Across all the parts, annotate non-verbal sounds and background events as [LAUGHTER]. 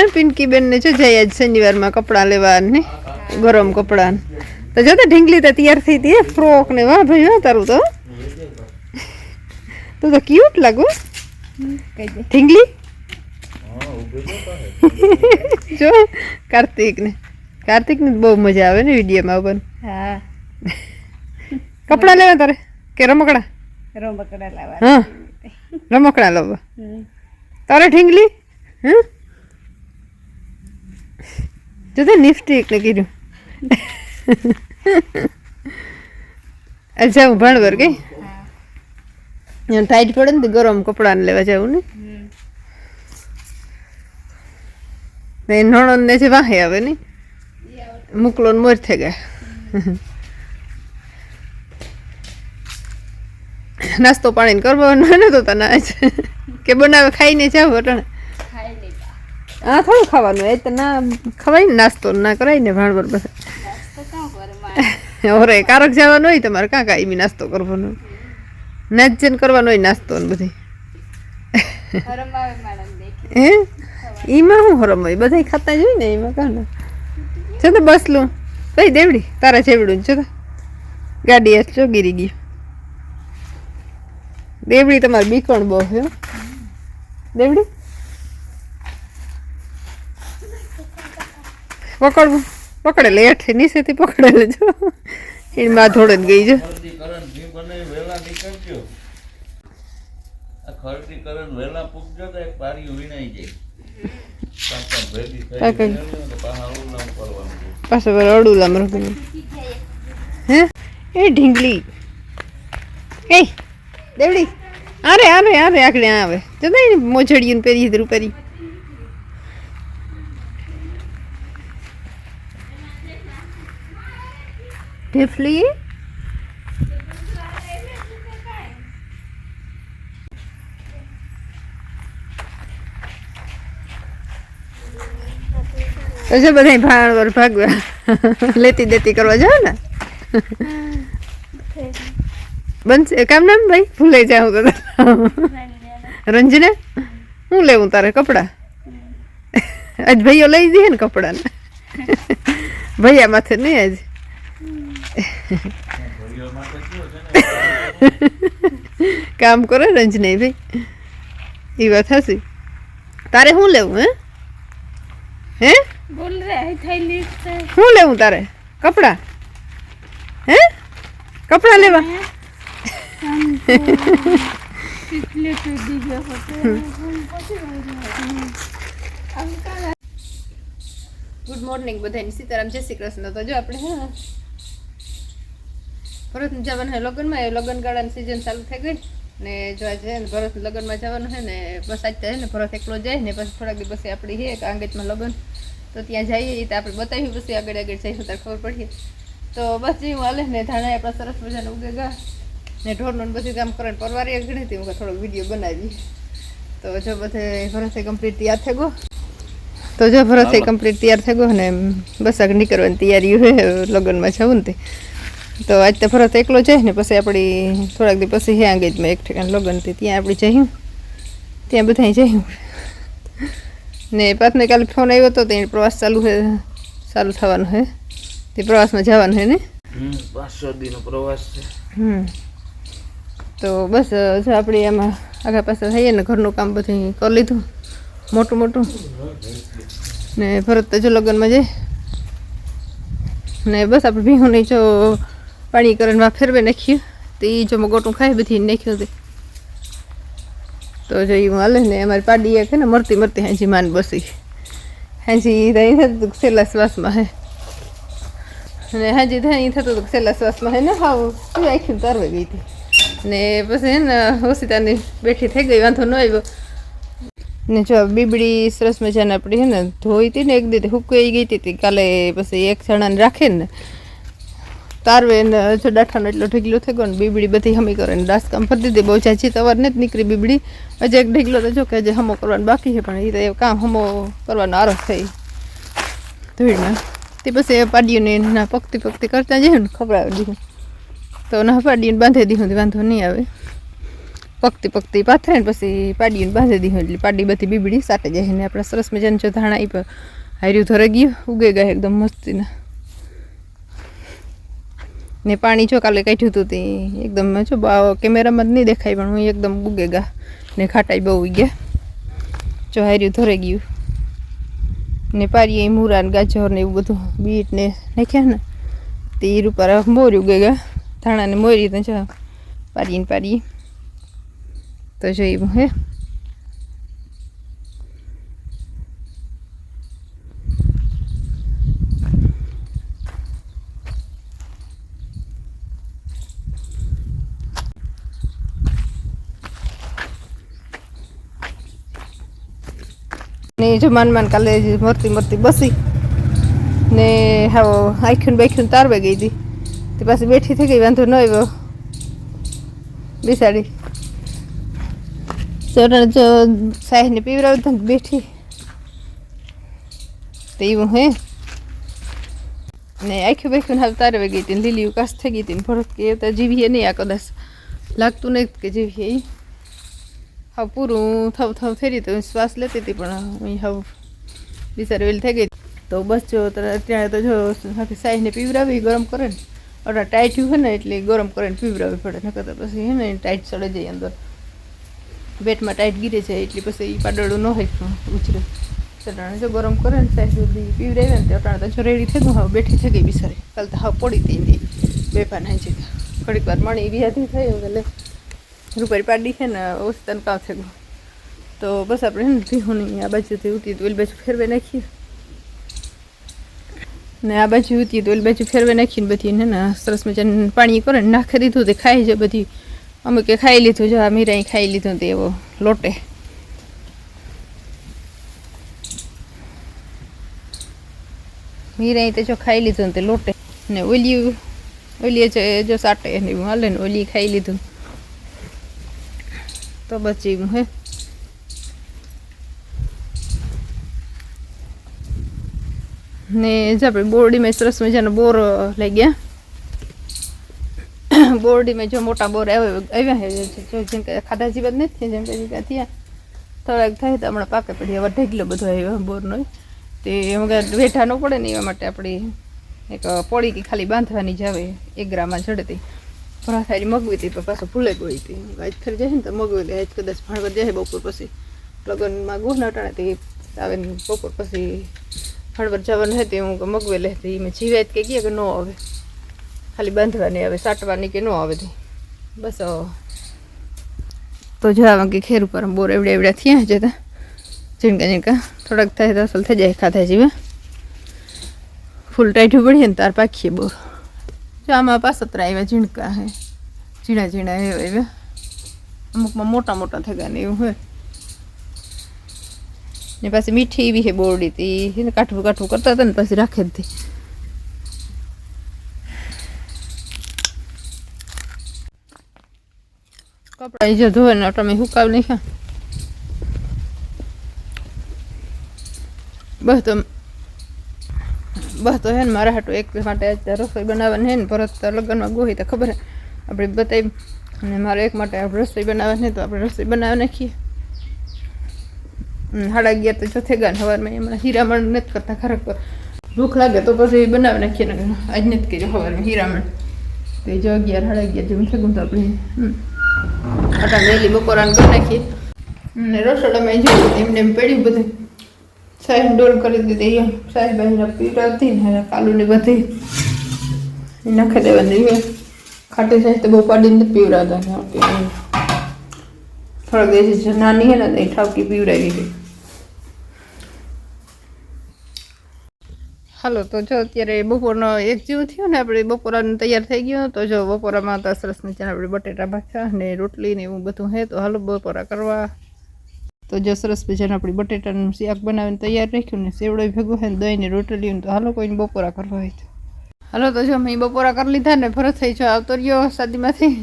હે પિંકી બેન ને જો જાય આજ શનિવારમાં કપડાં લેવા ને ગરમ કપડાં. તો જો તો ઢીંગલી તો તૈયાર થઈ હતી ફ્રોક ને વાહ ભાઈ વાહ તારું તો. તું તો ક્યુટ લાગુ ઢીંગલી? જો કાર્તિક ને કાર્તિક ને બહુ મજા આવે ને વિડીયોમાં આવવાનું. હા. કપડાં લેવા તારે? કે રમકડા? રમકડા લાવવા હા. રમકડા લેવા તારે ઢીંગલી? હં જો તો નિફ્ટી ને કીધું અચ્છા હું ભાણવર કઈ ટાઈટ પડે ને ગરમ ગરમ કપડાને લેવા જવું ને ને નણંદ ને જે વાહે આવે ને મુકલો ને મોર થઈ ગયા નાસ્તો પાણી કરવો ન તો તને કે બનાવે ખાઈને જાવ અટણ આ થોડું ખાવાનું એ તો ના ખવાય ને નાસ્તો ના કરાય ને ભાણવર મારે ઓરે કારક જવાનું હોય તમારે કાં કાંઈ બી નાસ્તો કરવાનો? નાચ જન કરવાનો હોય નાસ્તો ને બધી. હે? એમાં શું હરમ હોય? બધા ખાતા જ હોય ને એમાં કાં છે તો બસ લું. કઈ દેવડી? તારા છેવડું છે તો. ગાડી ચો ગીરી ગયું દેવડી તમારે બીકણ બહુ છે દેવડી? પકડવું. પકડે લે હેઠે નીચેથી પકડે લેજો. એની માં જ ગઈ જો. પારી પાછા ભેગી થઈ પાકા. નીકળ્યો તો પાછા અવલામ કરવાનું છે. પાછો પેલો અડુલા મરગું હે? એ ઢીંગલી. એ દેવડી. અરે આરે આરે આકડે આ આવે. ને મોજડીયું પહેરી રૂપેરી ઢેફલી પછી બધા ભાણ વર ભાગવા. લેતી દેતી કરવા જાવ ને? બનશે. કામ નામ ભાઈ? ભૂલાઈ જાઉં તો રંજને? હું લેવું તારે કપડા? આજ ભાઈઓ લઈ દે ને કપડાને. ભૈયા માથે નહીં આજ. કામ કરો રંજને ભાઈ. એ વાત હશે તારે શું લેવું હે? હે? બોલ રે થઈ શું લેવું તારે? કપડા? હે? કપડા લેવા? ગુડ મોર્નિંગ બધાની. સીતારામ જય શ્રી કૃષ્ણ. તો જો આપણે હે ભરત જવાનું છે લગ્નમાં એ લગ્ન ગાળાની સિઝન ચાલુ થઈ ગઈ ને જો આજે ને ભરત લગ્નમાં જવાનું છે ને બસ આજ જાય ને ભરત એકલો જાય ને પછી થોડાક દિવસ આપણી હે કાંગેજમાં લગ્ન. તો ત્યાં જઈએ તો આપણે બતાવીએ પછી આગળ આગળ જઈશું ત્યારે ખબર પડીએ. તો બસ જેવું હાલે ને ધાણા આપણા સરસ મજાના ઉગેગા ને ઢોરનું બધું કામ કરે પરવારી ગણી હતી હું થોડોક વીડિયો બનાવી તો જો બધે ભરતે કમ્પ્લીટ તૈયાર થઈ ગયો. તો જો ભરતે કમ્પ્લીટ તૈયાર થઈ ગયો ને બસ આગળ નીકળવાની તૈયારી હોય લગ્નમાં જવું ને તે. તો આજ તો ભરત એકલો જાય ને પછી આપણી થોડાક દિવસ પછી હે આંગેજમાં એક ઠેકાણ લગ્ન હતી ત્યાં આપણે જઈશું ત્યાં બધા જઈશું ને પાછને કાલે ફોન આવ્યો હતો તો એને પ્રવાસ ચાલુ છે ચાલુ થવાનો છે તે પ્રવાસમાં જવાનું છે ને પ્રવાસ છે. હમ. તો બસ જો આપણે આમાં આગા પાછા થઈએ ને ઘરનું કામ બધું કરી લીધું મોટું મોટું. ને ભરત તો જો લગ્નમાં જાય. ને બસ આપણે ભીહું નહીં જો પાણી કરણમાં ફેરવે નાખ્યું. તો એ જો ગોટું ખાઈ બધી નાખ્યું હતી. તો જો એ હાલે ને, અમારી પાડી એક ને, મરતી મરતી હાંજી માન બસી. હાંજી રહી થતું છેલ્લા શ્વાસમાં હે. અને હાજી થાય થતું હતું છેલ્લા શ્વાસમાં હે ને, હાવ શું આખી તરવે ગઈ હતી. ને પછી હે ને ઓસિતાની બેઠી થઈ ગઈ, વાંધો ન આવ્યો. ને જો બીબડી સરસ મજાને આપણી હે ને, ધોઈ હતી ને, એક દીધી હુકાઈ ગઈ હતી કાલે પછી એક જણાને રાખે ને તારવે ને ડાઠાનો એટલો ઢીકલો થઈ ગયો ને, બીબડી બધી હમી કરે ને દાસ કામ ફરતી હતી બહુ ચાચી તવાર ને જ નીકળી બીબડી. હજી એક ઢીગલો તો જો કે હજી હમો કરવાનો બાકી છે, પણ એ તો કામ હમો કરવાનો આરસ થઈ. ધૂળમાં તે પછી એ પાડીઓને ના પગતી પગતી કરતા જાય ને ખબર દીધું. તો ના પાડીઓને બાંધી દીધું વાંધો નહીં આવે. પગતી પગતી પાથરે ને પછી પાડીને બાંધી દીધું, એટલે પાડી બધી બીબડી સાટે જાય ને આપણા સરસ મજાનું જો ધાણા એ હાર્યું ધરે ગયું, ઉગે ગયા એકદમ મસ્તીના. ને પાણી જો કાલે કાઢ્યું હતું તે, એકદમ જો કેમેરામાં જ નહીં દેખાય, પણ હું એકદમ ઉગે ગા ને ખાટાઈ બહુ ગયા. જો હાર્યું ધરે ગયું. ને પારીએ મૂરા ને ગાજર ને એવું બધું, બીટ ને નાખ્યા ને, તે ઈ ઉપર મોર ઉગે ગયા ધાણા ને મોરી તો જો પારીને પારી તો જોયું હે ને જો માન કાલે મરતી મરતી બસી ને હાવ આખ્યું બાખ્યું તારવે ગઈ હતી તે પાછી બેઠી થઈ ગઈ, વાંધો ન આવ્યો. બિસાડી. ચોરણ જો સાહેબને પીવડાવી તો બેઠી. તો એવું હે. ને આખ્યું બેખ્યું હાલ તારવે ગઈ હતી લીલી ઉકાસ થઈ ગઈ હતી ભરત કે જીવીએ નહીં આ કદાચ. લાગતું નહીં કે જીવીએ ઈ. હા પૂરું થવ થવ રહ્યું તો શ્વાસ લેતી હતી, પણ હવે બિચારી વેલી થઈ ગઈ. તો બસ જો અત્યારે તો જો સાથે સાઈઝને પીવરાવી ગરમ કરે ને અઢા ટાઈટ હોય ને એટલે ગરમ કરીને પીવરાવી પડે, નકર તો પછી હે ને ટાઈટ ચડે જાય અંદર. બેટમાં ટાઈટ ગીરે છે, એટલે પછી એ પાડળું ન હોય ઉછરે. ચટાણે જો ગરમ કરે ને સાહેબ સુધી પીવરાવે ને અટાણે તો જો રેડી થઈ ગયું, હવે બેઠી થઈ ગઈ બિસારી કાલ તો હવે પડી હતી નહીં બે પાન હાંચી. ઘડીક વાર મણી બી હાથી થઈ એટલે રૂપારી પાડી છે ને ઓસ્તન કાં થઈ તો બસ આપણે ને આ બાજુથી ઉતી તો ઓલી બાજુ ફેરવે નાખીએ. ને આ બાજુ ઉતી તો ઓલી બાજુ ફેરવે નાખીને બધી ને સરસ મજાને પાણી કરે ને, નાખી દીધું તે ખાઈ છે બધી. અમે કે ખાઈ લીધું, જો આ મીરાઈ ખાઈ લીધું તે એવો લોટે. મીરાઈ તો જો ખાઈ લીધું તે લોટે. ને ઓલી ઓલીએ જો સાટે ને હાલે ને ઓલી ખાઈ લીધું. તો બચી ગયું હે? ને જ આપણે બોરડીમાં સરસ મજાનો બોર લઈ ગયા. [COUGHS] બોરડીમાં જો મોટા બોર આવ્યા આવ્યા હે જેમ કે ખાધા જીવત નથી જેમ કે ત્યાં થોડાક થાય. તો હમણાં પાકે પડી, હવે ઢેગલો બધો આવ્યો બોરનો. તે એમ વેઠા ન પડે ને એવા માટે આપણી એક પોળી કે ખાલી બાંધવાની જ આવે, એક ગ્રામમાં ચડતી સાઈડ મગવી હતી પણ પાછું ભૂલે ગઈ હતી આજ ફરી જાય ને તો મગવી લે આજ કદાચ ભણવા જાય બપોર પછી લગ્નમાં ગુહ નટાણે તે આવે ને બપોર પછી ભાણવર જવાનું હતી હું મગવે લેતી મેં જીવાય કે કહે કે ન આવે ખાલી બાંધવાની આવે સાટવાની કે ન આવે તે બસ. તો જવા કે ખેર ઉપર બોર એવડે એવડે થયા જતા ઝીણકા ઝીણકા થોડાક થાય તો અસલ થઈ જાય ખાધા જીવે ફૂલ ટાઈઠું પડીએ ને તાર પાખીએ બોર જો આમાં પાસતરા આવ્યા ઝીણકા હે. ઝીણા ઝીણા એવા આવ્યા અમુકમાં મોટા મોટા થગા ને એવું હોય. ને પાછી મીઠી એવી હે બોરડી તી. એને કાઠું કાઠું કરતા હતા ને પછી રાખે જ કપડાં જો ધોવે ને તમે સુકાવ નહીં બસ તો બસ તો હે ને મારા હાટું એક માટે રસોઈ બનાવવાની હે ને પરત લગ્નમાં ગોહી તો ખબર આપણે બતાવી અને મારે એક માટે આપણે રસોઈ બનાવવાની તો આપણે રસોઈ બનાવી નાખીએ. સાડા અગિયાર તો ચોથે ગયા ને સવારમાં એમાં હીરામણ નથી કરતા ખરેખર ભૂખ લાગે તો પછી બનાવી નાખીએ ને આજ નથી કહેજો સવારમાં હીરામણ. તો જો અગિયાર સાડા અગિયાર જેમ થઈ ગયું તો આપણે આટા વહેલી બપોરાને કરી નાખીએ. ને રસોડામાં જોયું, એમને એમ પડ્યું બધું. સાહેબ ડોલ કરી દીધી. સાહેબ સાહેબ અહીંયા પીરાતી ને કાલુની બધી. એ નાખી દેવાની ખાટી સાહેબ તો બહુ પાડીને પીવડાવતા થોડાક દિવસ નાની હે ને એ ઠાવકી પીવડાવી હતી. હાલો, તો જો અત્યારે બપોરનો એક જેવું થયું ને આપણે બપોરાનું તૈયાર થઈ ગયું તો જો બપોરામાં તો સરસ મજાના આપણે બટેટા ભાખ્યા ને રોટલી ને એવું બધું હે તો હાલો, બપોરા કરવા તો જો સરસ મજાનું આપણી બટેટાનું શાક બનાવીને તૈયાર રાખ્યું ને સેવડો ભેગું હોય ને દહીં ને રોટલી તો હાલો કોઈને બપોરા કરવા હોય તો. હાલો તો જો મેં બપોરા કરી લીધા ને ભરત થઈ છો આવતો રહ્યો શાદીમાંથી.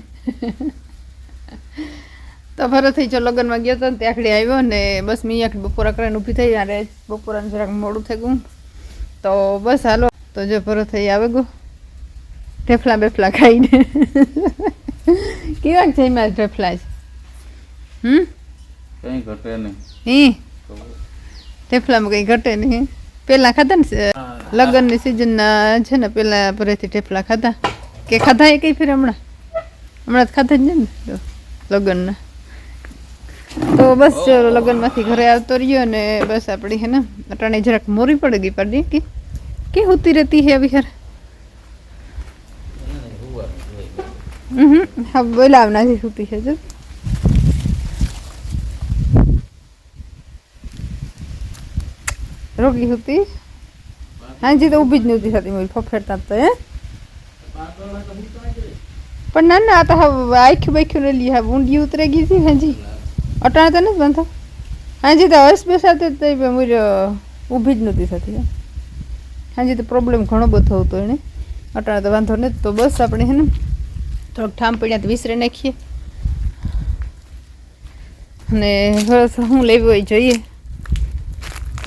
તો ભરત થઈ છો લગ્નમાં ગયો હતો ને ત્યાં આગળ આવ્યો ને બસ મેં આખી બપોરા કરીને ઊભી થઈ અને બપોરાનું જરાક મોડું થઈ ગયું. તો બસ હાલો, તો જો ભરત થઈ આવે ગયું. ઢેફલા બેફલા ખાઈને. કેવા એમાં ઢેફલા છે હમ? કઈ ઘટે નહીં. હી? ઠેફલામાં કઈ ઘટે નહીં પેલા ખાધા ને લગ્નની સિઝનના છે ને પહેલાં ભરેથી ઠેફલા ખાધા. કે ખાધા એ કઈ ફેર હમણાં? હમણાં ખાધા જ ને? લગ્નના. તો બસ જો લગ્નમાંથી ઘરે આવતો રહ્યો ને બસ આપણી હે ને અટાણે જરાક મોરી પડી ગઈ પાડી કે કે હોતી રહેતી હે અભી ખર હમ હા બોલાવથી હોતી છે જો. રોગી હતી? હાજી તો ઊભી જ નહોતી થતી મારી ફફેડતા તો, હે? પણ ના ના, આ તો હવે આખ્યું બાખ્યું ને લી, હવે ઊંડી ઉતરે ગઈ હતી હાજી. અટાણે તો નથી બંધો. હાજી તો હસ બેસાતે એ ઊભી જ નહોતી થતી. હાજી તો પ્રોબ્લેમ ઘણો બધો હતો એને. અટાણે તો વાંધો નથી, તો બસ આપણે, હે ને, થોડોક ઠામ પડ્યા તો વિસરે નાખીએ. અને બસ હું લેવું હોય જોઈએ.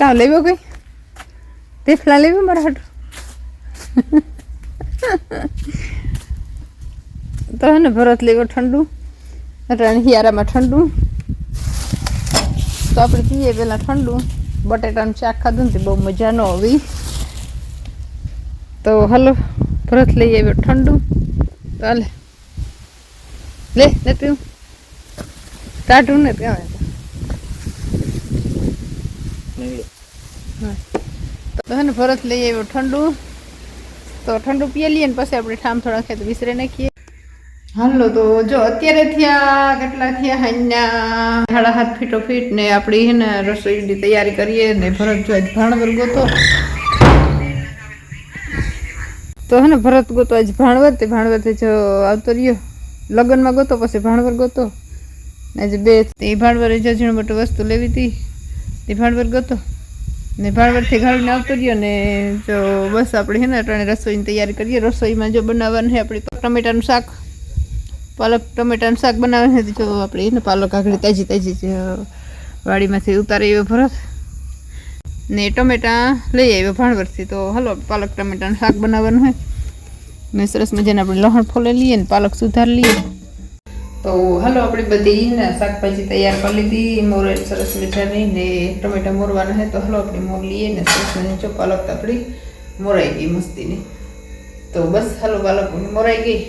કાં લેવો કઈ તેફલા લેવું મારા હાટું તો હે ને ભરત લેવો ઠંડુ અટાણે હિયારામાં ઠંડુ તો આપણે પીએ પહેલાં ઠંડુ બટેટાનું શાક ખાધું ને બહુ મજા ન આવી તો હલો ભરત લઈ આવ્યો ઠંડુ ચાલે લે ને પીવું ટાઢું ને પીવાય તો હે ને ભરત લઈ આવ્યો ઠંડુ. તો ઠંડુ પીએ લઈએ ને પછી આપણે ઠામ થોડા ખેત વિસરે નાખીએ. હાલો તો જો અત્યારે થયા, કેટલા થયા અહીંયા સાડા હાથ ફીટો ફીટ ને આપણી હે ને રસોઈની તૈયારી કરીએ ને ભરત જો ભાણ ભાણવર ગોતો. તો હે ને ભરત ગોતો આજ ભાણવર તે ભાણવર જો આવતો રહ્યો. લગ્નમાં ગોતો, પછી ભાણવર ગોતો. આજે બે એ ભાણવરે જો મોટું વસ્તુ લેવી હતી, તે ભાણવર ગોતો. ને ભાણવરથી ઘાડીને આવતો રહ્યો ને જો બસ આપણે હે ને અટાણે રસોઈની તૈયારી કરીએ. રસોઈમાં જો બનાવવાનું છે આપણે ટમેટાનું શાક, પાલક ટમેટાનું શાક બનાવવાનું છે જો આપણે એને પાલક આગળ તાજી તાજી વાડીમાંથી ઉતારી આવ્યો ભરત. ને ટમેટા લઈ આવ્યો ભાણવરથી તો હલો પાલક ટમેટાનું શાક બનાવવાનું હોય ને સરસ મજાને આપણે લહણ ફોલે લઈએ ને પાલક સુધાર લઈએ. તો હાલો, આપણે બધી શાકભાજી તૈયાર કરી લીધી. મોરે સરસ મજાની ને ટમેટા મોરવાના હે, તો હાલો આપણે મોર લઈએ ને સરસ મજાની તો આપણી મોરાઈ ગઈ મસ્તીની. તો બસ હાલો પાલક મોરાઈ ગઈ.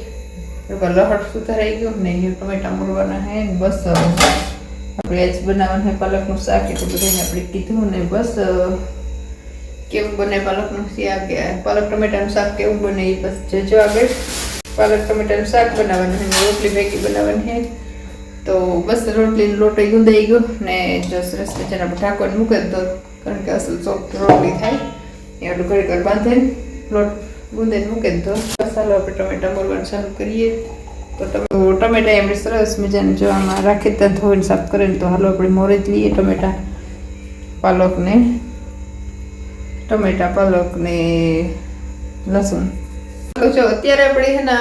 લહડ સુધારાઈ ગયું ને ટમેટા મોરવાના હે ને બસ આપણે આજ બનાવવાનું હે પાલકનું શાક એટલું બધાને આપણે કીધું ને બસ કેવું બને પાલકનું શાક? પાલક ટમેટાનું શાક કેવું બને એ બસ જજો આગળ. પાલક ટમેટાનું શાક બનાવવાનું છે રોટલી ભેગી બનાવવાની છે. તો બસ રોટલીનો લોટો ગુંદાઈ ગયો ને જો સરસ મજાના આપણે ઢાંકવાનું મૂકે તો કારણ કે અસલ ચોક રોટલી થાય. એ આટલું ઘડી ઘર બાંધે લોટ ગુંદાઈને મૂકે તો મસાલો આપણે ટમેટા મોરવાનું ચાલુ કરીએ. તો તમે ટમેટા એમણે સરસ મજાને જો આમાં રાખી ત્યાં ધોઈને સાફ કરે ને તો હાલો આપણે મોરે જ લઈએ ટમેટા પાલકને. ટમેટા પાલક ને લસણ. જો, અત્યારે આપણે છે ને,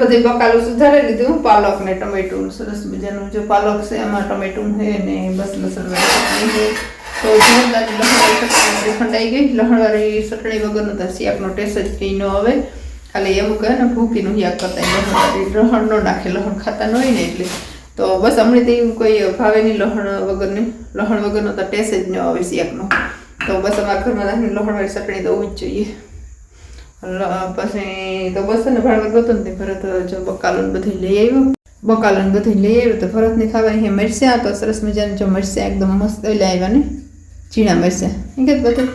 બધી બકાલું સુધારી લીધું, પાલક ને ટમેટું સરસ મજાનું. જો પાલક છે, એમાં ટમેટું છે ને બસ લસણ વાળી તો જોરદાર લહણવાળી ચટણી ખંડાઈ ગઈ. લહણવાળી ચટણી વગરનો તો શિયાકનો ટેસ્ટ જ ન આવે. ખાલી એવું કહે ને ભૂકીનું શિયાક કરતા લહણવાળી લહણ ન નાખે લહણ ખાતા ન હોય ને એટલે. તો બસ હમણાં તો કોઈ ભાવે નહીં લહણ વગરની. લહણ વગરનો તો ટેસ્ટ જ ન આવે શિયાકનો તો બસ અમારા ઘરમાં લહણવાળી ચટણી તો હોવી જ જોઈએ. પછી તો બસ ને ભાડવર ગતો ને, તે ભરત જો બકાલું બધી લઈ આવ્યું. બકાલું બધું લઈ આવ્યું, તો ભરતને ખાવા છે મરસ્યા તો સરસ મજાને જો મરસ્યા એકદમ મસ્ત લઈ આવ્યા ને, ઝીણા મરચાં. એમ કે બધું?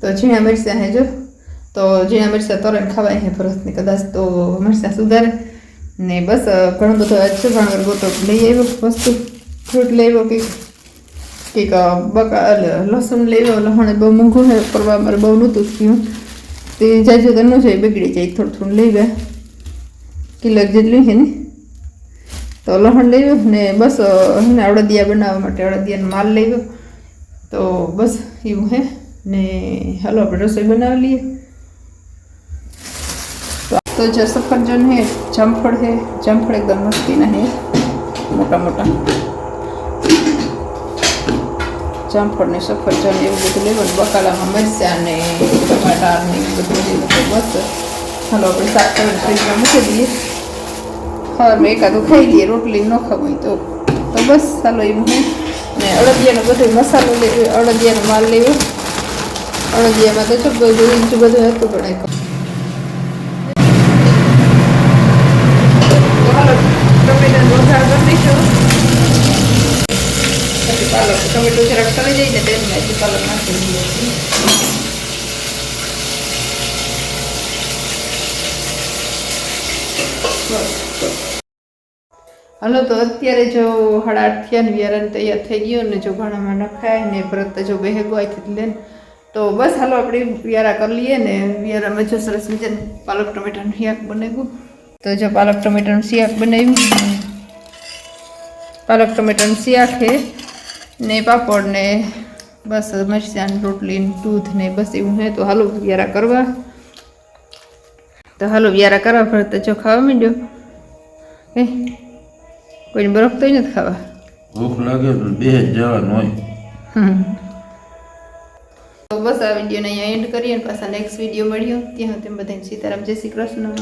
તો ઝીણા મરસ્યા હે જો, તો ઝીણા મરચાં તો ખાવાય હે ભરતને કદાચ તો મરસ્યા સુધારે. ને બસ ઘણો બધો અચ્છો ભાણવર ગોતો લઈ આવ્યો, વસ્તુ. ફ્રૂટ લઈ આવ્યો, કંઈક કંઈક બકા લસણ લઈ આવ્યો, લહણ બહુ મોંઘું હે પરવા મારે બહુ નહોતું થયું. તે જાજુ તો ન જાય, બગડી જાય, થોડું થોડું લઈ ગયા કિલો જેટલું છે ને. તો લહણ લઈ ગયો ને બસ એને અડદિયા બનાવવા માટે અડદિયાનો માલ લઈ ગયો તો બસ એવું હે. ને હાલો આપણે રસોઈ બનાવી લઈએ. તો જો સફરજન હે, જામફળ હે, જામફળ એકદમ મસ્તીના હે. મોટા મોટા. જામફળ ને સફરજન એવું બધું લેવાનું બકાલામાં મરચાં ને ટમાટા ને એવું બધું તો બસ હાલો આપણે શાક કરીને ફ્રીજમાં મૂકી દઈએ સવારમાં એકાદું ખાઈ લઈએ રોટલી ન ખાવું હોય તો તો બસ ચાલો એવું હે ને અડદિયાનો બધો મસાલો લેવો અડદિયાનો માલ લેવો અડદિયામાં તો જો બધું બધું હતું પણ એક હાલો ટમેટાનો વઘાર કરી દઈશું પછી પાલક ટમેટું જઈને તેલમાં પછી પાલક નાખી દઈએ હાલો તો અત્યારે જો સાડા આઠ થયા ને વિયારાને તૈયાર થઈ ગયો ને જો ઘણામાં નખાય ને વ્રત જો બેહેગો અહીંથી લે તો બસ હાલો આપણે વિયારા કરી લઈએ ને વિયારામાં જો સરસ મજાનું પાલક ટમેટાનું શિયાક બનાવ્યું તો જો પાલક ટમેટાનું શિયાક બનાવ્યું પાલક ટમેટાનું શિયાક છે ને પાપડ ને બસ મરચાં રોટલી દૂધ ને બસ એવું હે તો હાલો વ્યારા કરવા. તો હાલો વ્યારા કરવા ફરત જો ખાવા માંડ્યો. હે? કોઈને બરફ તો નથી ખાવા? ભૂખ લાગે તો બે જવાનું હોય. તો બસ આ વિડીયોને અહીંયા એન્ડ કરીએ પાછા નેક્સ્ટ વીડિયો મળ્યો. ત્યાં તેમ બધાને સીતારામ જય શ્રી કૃષ્ણ.